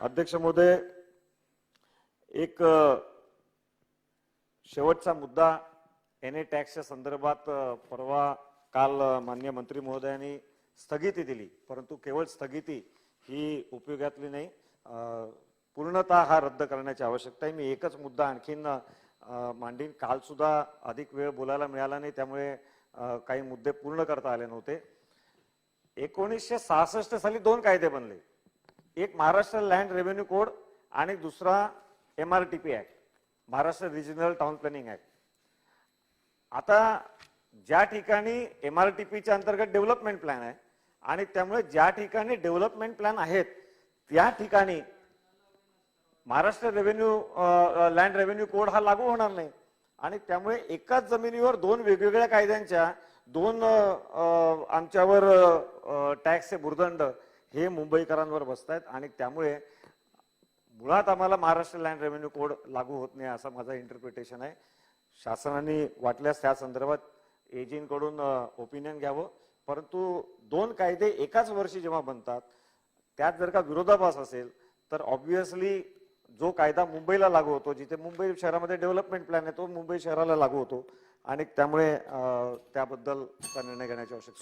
अध्यक्ष महोदय एक शेवटचा मुद्दा एन ए टॅक्सच्या संदर्भात परवा काल मान्य मंत्री महोदयांनी स्थगिती दिली परंतु केवळ स्थगिती ही उपयोगातली नाही. पूर्णतः हा रद्द करण्याची आवश्यकता आहे मी एकच मुद्दा आणखीन मांडीन. काल सुद्धा अधिक वेळ बोलायला मिळाला नाही त्यामुळे काही मुद्दे पूर्ण करता आले नव्हते. एकोणीसशे सहासष्ट साली दोन कायदे बनले. एक महाराष्ट्र लँड रेव्हेन्यू कोड आणि दुसरा M R T P act Maharashtra regional town planning act आता ज्या ठिकाणी एम आर टी पीच्या अंतर्गत डेव्हलपमेंट प्लॅन आहे आणि त्यामुळे ज्या ठिकाणी डेव्हलपमेंट प्लॅन आहेत त्या ठिकाणी Maharashtra revenue land revenue code हा लागू होणार नाही. आणि त्यामुळे एकाच जमिनीवर दोन वेगवेगळ्या कायद्यांच्या दोन आमच्यावर टॅक्सचे भूर्दंड हे मुंबईकरांवर बसत आहेत आणि त्यामुळे मुळात आम्हाला महाराष्ट्र लँड रेव्हेन्यू कोड लागू होत नाही असा माझा इंटरप्रिटेशन आहे. शासनाने वाटल्यास त्या संदर्भात एजींकडून ओपिनियन घ्यावं. परंतु दोन कायदे एकाच वर्षी जेव्हा बनतात त्यात जर का विरोधाभास असेल तर ऑब्विसली जो कायदा मुंबईला लागू होतो जिथे मुंबई शहरामध्ये डेव्हलपमेंट प्लॅन आहे तो मुंबई शहराला लागू होतो. आणि त्यामुळे त्याबद्दल निर्णय घेण्याची आवश्यकता